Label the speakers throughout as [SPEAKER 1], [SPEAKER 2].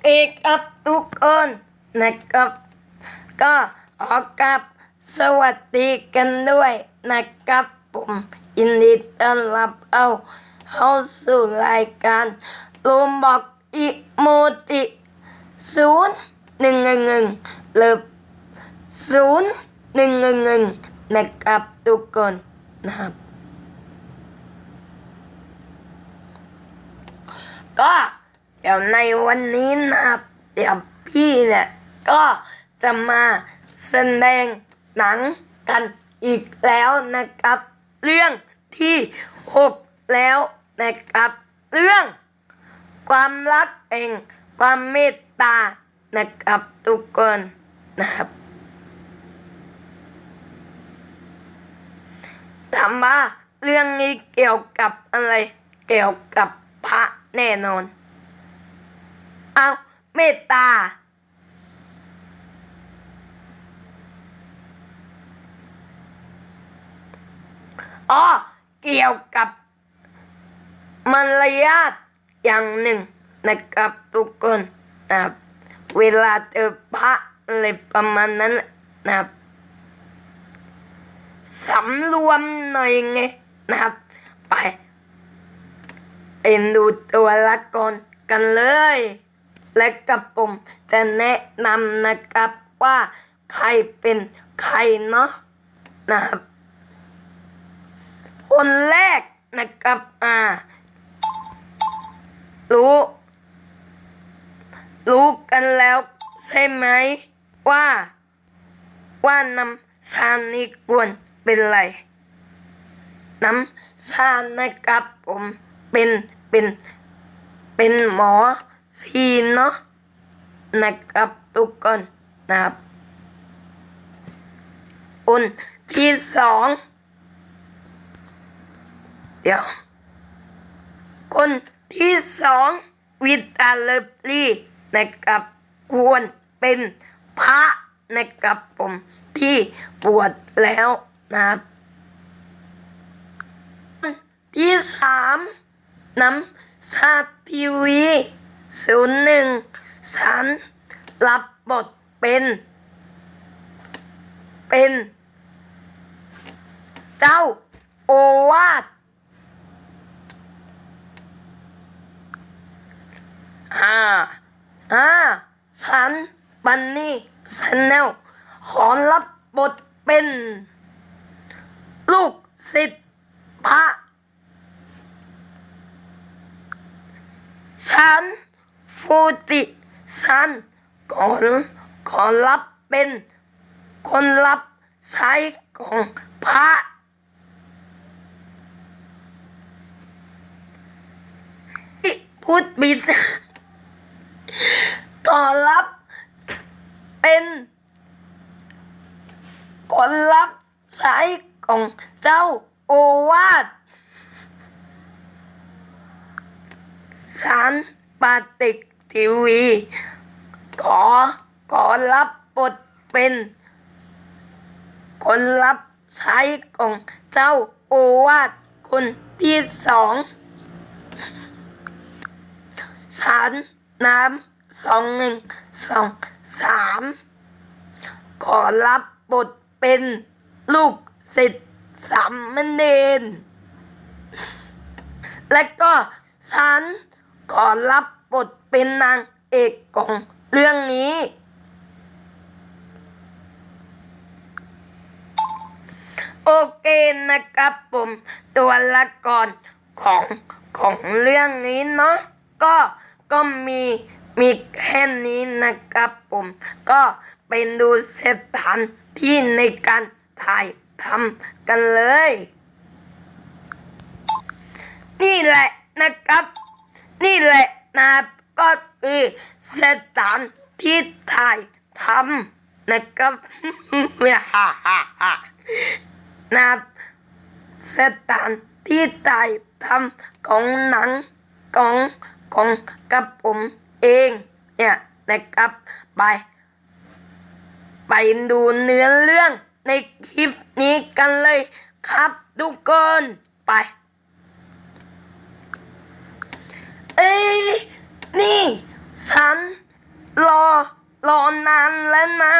[SPEAKER 1] เคครับทุกคนนะครับ ก็ขอกลับสวัสดีกันด้วยนะครับผมยินดีต้อนรับเอาเข้าสู่รายการรูมบอกอิโมติศูนย์หนึ่งหนึ่งหนึ่งหรือศูนย์หนึ่งหนึ่งหนึ่งนะครับทุกคนนะครับก็ เดี๋ยวในวันนี้นะครับเดี๋ยวพี่เนี่ยก็จะมาแสดงหนังกันอีกแล้วนะครับ เรื่องที่หกแล้วนะครับ เรื่อง ความรักเองความเมตตานะครับทุกคนนะครับถามว่าเรื่องนี้เกี่ยวกับอะไรเกี่ยวกับพระแน่นอน เอาเมตตา อ๋อ เกี่ยวกับมารยาทอย่างหนึ่งนะครับทุกคนนะครับเวลาเจอพระอะไรประมาณนั้นนะครับสำรวมหน่อยไงนะครับ ไปเป็นดูตัวละครกันเลย และกับผมจะแนะนำนะครับว่าใครเป็นใครเนาะนะครับคนแรกนะครับอ่า รู้ รู้กันแล้วใช่ไหมว่า ว่าน้ำชานี่กวนเป็นไรน้ำชานะครับผมเป็นเป็นเป็นหมอ ซีนเนาะนะครับทุกคนนะครับคนที่สองเดี๋ยวคนที่สองวิตาเลลีนะครับควรเป็นพระนะครับผมที่ปวดแล้วนะครับที่สามน้ำชาทีวี ศูนย์หนึ่งฉันรับบทเป็น เป็น เจ้าโอวาทอ่าอ่าฉันบันนี่ชันแนลขอรับบทเป็น ลูกศิษย์พระฉัน ฟูติฉันขอขอรับเป็นคนรับใช้ของพระพูดบิดก่อนรับเป็นคนรับใช้ของเจ้าโอวาทสาร ปาติกทีวีขอขอรับบทเป็น คนรับใช้ของเจ้าโอวาทคนที่สองสารน้ำสองหนึ่งสองสามขอรับบทเป็นลูกศิษย์สามเณรและก็ฉัน ขอรับบทเป็นนางเอกของเรื่องนี้ โอเคนะครับผมตัวละครของของเรื่องนี้เนาะก็ก็มีมีแค่นี้นะครับผมก็ไปดูสถานที่ในการถ่ายทำกันเลย นี่แหละนะครับ นี่แหละนะก็คือสถานที่ถ่ายทำนะครับฮ่าฮ่าฮ่านะสถานที่ถ่ายทำของหนังของของกับผมเองเนี่ยนะครับไป ไปดูเนื้อเรื่องในคลิปนี้กันเลยครับทุกคนไป เอ้นี่ ฉัน รอ รอนานแล้วนะ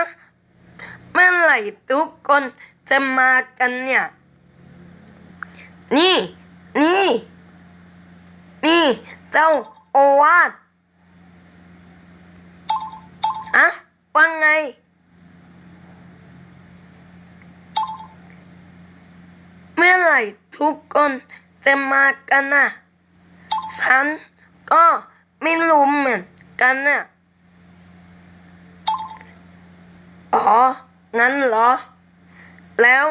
[SPEAKER 1] เมื่อไหร่ทุกคนจะมากันเนี่ย นี่ นี่ นี่ เจ้าโอวาทอะว่าไง เมื่อไหร่ทุกคนจะมากันนะฉัน ก็ไม่รู้เหมือนกันน่ะ อ๋อ งั้นเหรอ แล้ว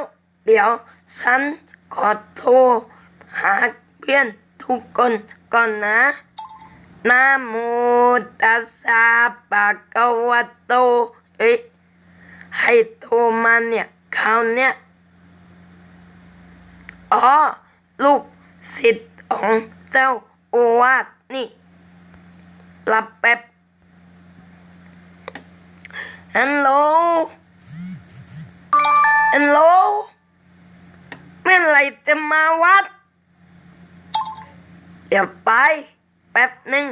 [SPEAKER 1] เดี๋ยวฉันขอโทรหาเพื่อนทุกคนก่อนนะนะโมตัสสะปะคะวะโต เอ้ยให้โทรมาเนี่ยคราวเนี้ยอ๋อ ลูกศิษย์ของเจ้าโอวาท นี่รับแป๊บฮัลโหลฮัลโหลเมื่อไรจะมาวัดเดี๋ยวไป แป๊บหนึ่ง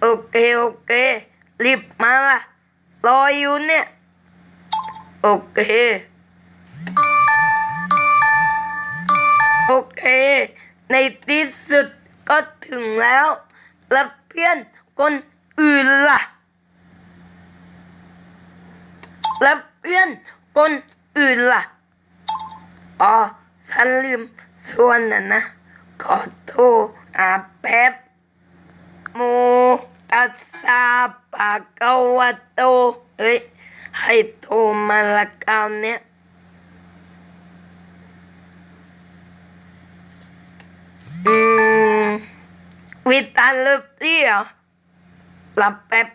[SPEAKER 1] โอเค โอเค รีบมาละรออยู่เนี่ย โอเค โอเค ในที่สุดก็ถึงแล้ว แล้วเพื่อนคนอื่นล่ะ แล้วเพื่อนคนอื่นล่ะ อ๋อ ฉันลืมส่วนน่ะนะ ขอโทษอาแป๊บโมตัสสะปะคะวะโตเอ้ย ให้โทรมาละคราวเนี้ย วิตาลึบเดียหลับแป๊บ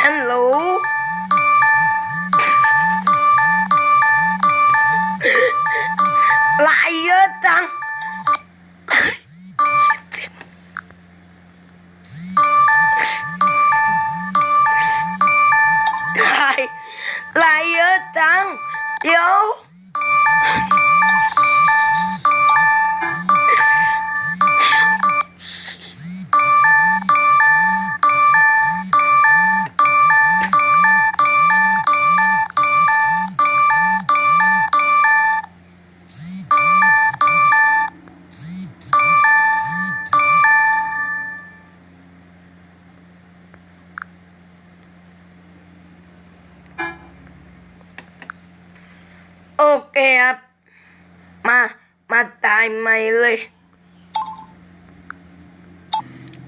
[SPEAKER 1] ฮัลโหลไลายเยอะจัง เลย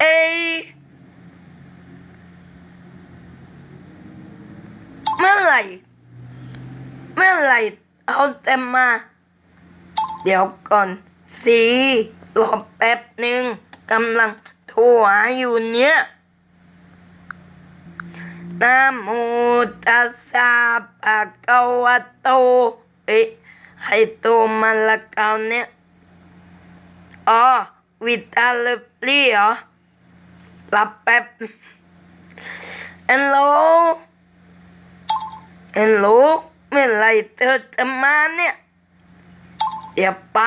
[SPEAKER 1] เอ้ยเมื่อไหร่ เมื่อไหร่เขาจะมา เดี๋ยวก่อนสิรอแป๊บหนึ่งกำลังโทรหาอยู่เนี่ยนะโมตัสสะปะคะวะโตเอ้ยให้โตมาละกาวเนี่ย อ๋อวิตาลลี่เหรอรับแป๊บฮัลโหลฮัลโหลเมื่อไหรเธอจะมาเนี่ยเดี๋ยวไป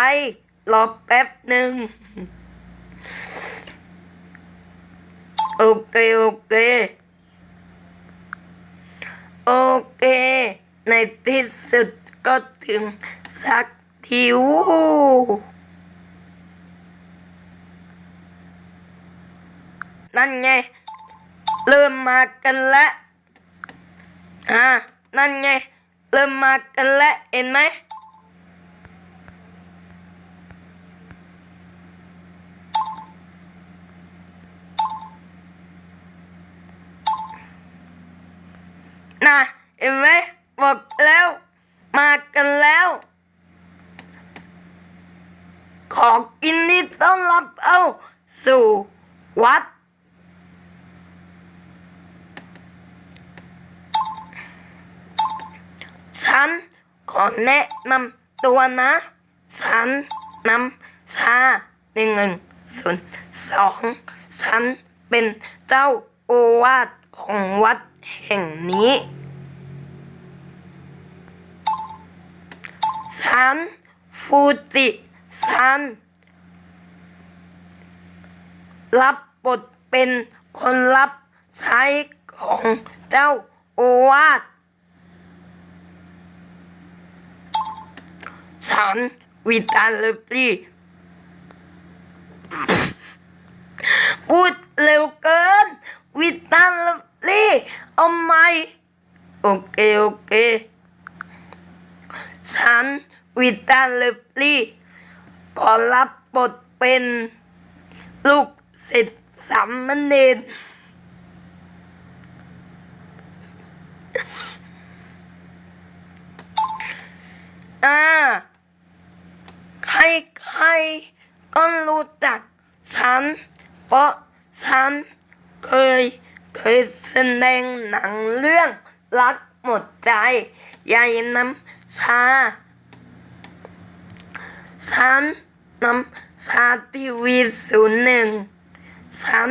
[SPEAKER 1] รอแป๊บหนึ่งโอเค โอเค โอเค ในที่สุดก็ถึงสักทีวู้ นั่นไง เริ่มมากันแล้วอ่านั่นไง เริ่มมากันแล้วเห็นไหมน่ะเห็นไหมบอกแล้ว มากันแล้ว ขอกินนี่ต้อนรับเอาสู่วัด ฉันขอแนะนำตัวนะ ฉันนำชาหนึ่งหนึ่งศูนย์สองฉันเป็นเจ้าโอวาทของวัดแห่งนี้ ฉันฟูจิฉันรับบทเป็นคนรับใช้ของเจ้าโอวาท ฉันวิตาลปรีพูดเร็วเกิน วิตาลปรีเอาไหมโอเคโอเคฉันวิตาลปรีขอรับบทเป็นลูกศิษย์สามเณรอ่า ใครๆก็รู้จักฉัน เพราะฉันเคยเคยแสดงหนังเรื่องรักหมดใจใหญ่น้ำชาฉันน้ำชาทีวีศูนย์หนึ่งฉัน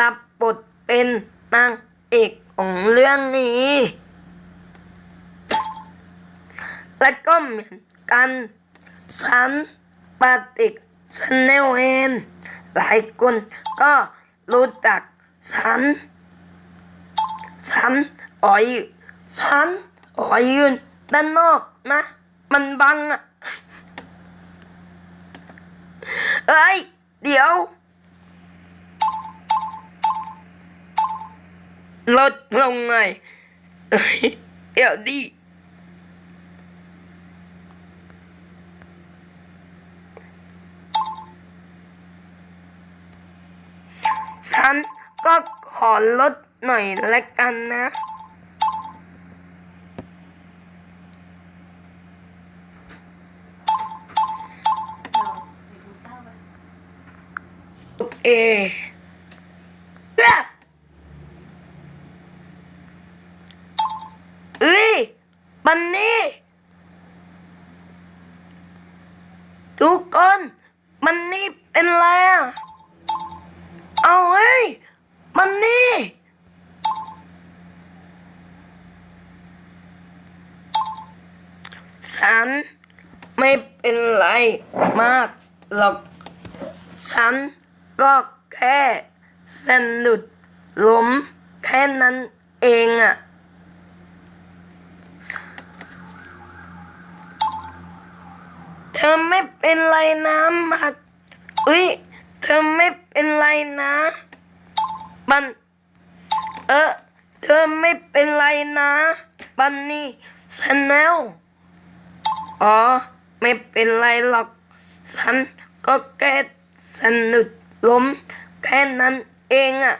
[SPEAKER 1] รับบทเป็นนางเอกของเรื่องนี้ และก็เหมือนกันฉัน ปาติกชาแนลเอนหลายคนก็รู้จักฉัน ฉันอ๋อยฉันอ๋อยยืนด้านนอกนะ มันบังอะเอ้ย เดี๋ยวลดลงหน่อยเอ้ยเดี๋ยวดิ ฉันก็ขอลดหน่อยละกันนะโอเคเอ้ยเอ้ยบันนี่ทุกคนมันนี่เป็นไรอะ เอาเฮ้ย มันนี่ ฉันไม่เป็นไรมากหรอก ฉันก็แค่สะดุดล้มแค่นั้นเองอะเธอไม่เป็นไรนะมาอุ้ย ธอไม่เป็นไรนะ บัน เออ เธอไม่เป็นไรนะ บันนี่ชาแนลอ๋อ ไม่เป็นไรหรอก ฉันก็แค่สนุดล้มแค่นั้นเองอะ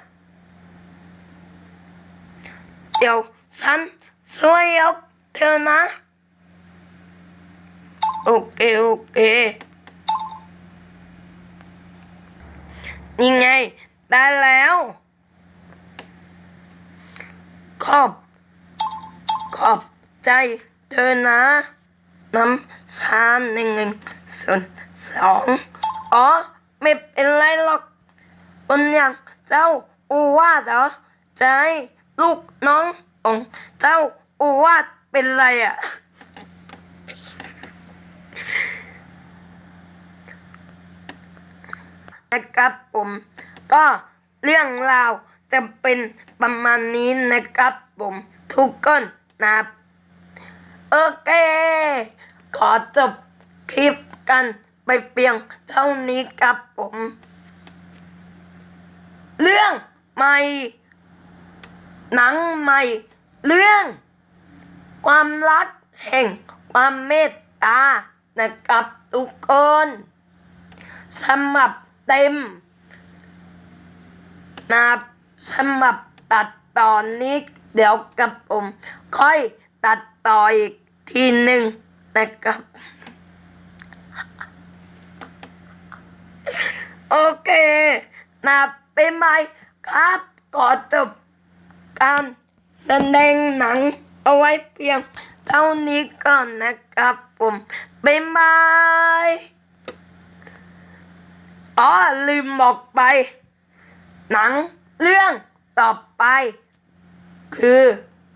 [SPEAKER 1] เดี๋ยวฉันช่วยยกเธอนะ โอเค โอเค นี่ไง ได้แล้ว ขอบ ขอบใจเธอนะน้ำชาหนึ่งหนึ่งส่วนสองอ๋อ ไม่เป็นไรหรอกคนอย่างเจ้าอูวาดเหรอใจลูกน้องของเจ้าอูวาดเป็นไรอะ นะครับผมก็เรื่องราวจะเป็นประมาณนี้นะครับผมทุกคนนะโอเค ขอจบคลิปกันไปเพียงเท่านี้ครับผม เรื่องใหม่หนังใหม่ เรื่อง ความรักแห่งความเมตตานะครับทุกคนสำหรับ เต็มนะสำหรับตัดตอนนี้ เดี๋ยวกับผม ค่อยตัดต่ออีกทีหนึ่งนะครับโอเคนะเป็นไหมครับขอจบการแสดงหนังเอาไว้เพียงเท่านี้ก่อนนะครับผมบ๊ายบาย อ๋อลืมบอกไป หนังเรื่องต่อไป คือ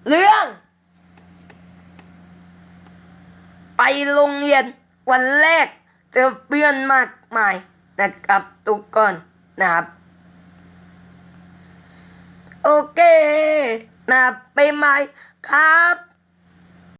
[SPEAKER 1] เรื่อง ไปโรงเรียนวันแรกเจอเพื่อนมากมายนะครับทุกคนนะครับ โอโอเคนะไปไหมครับ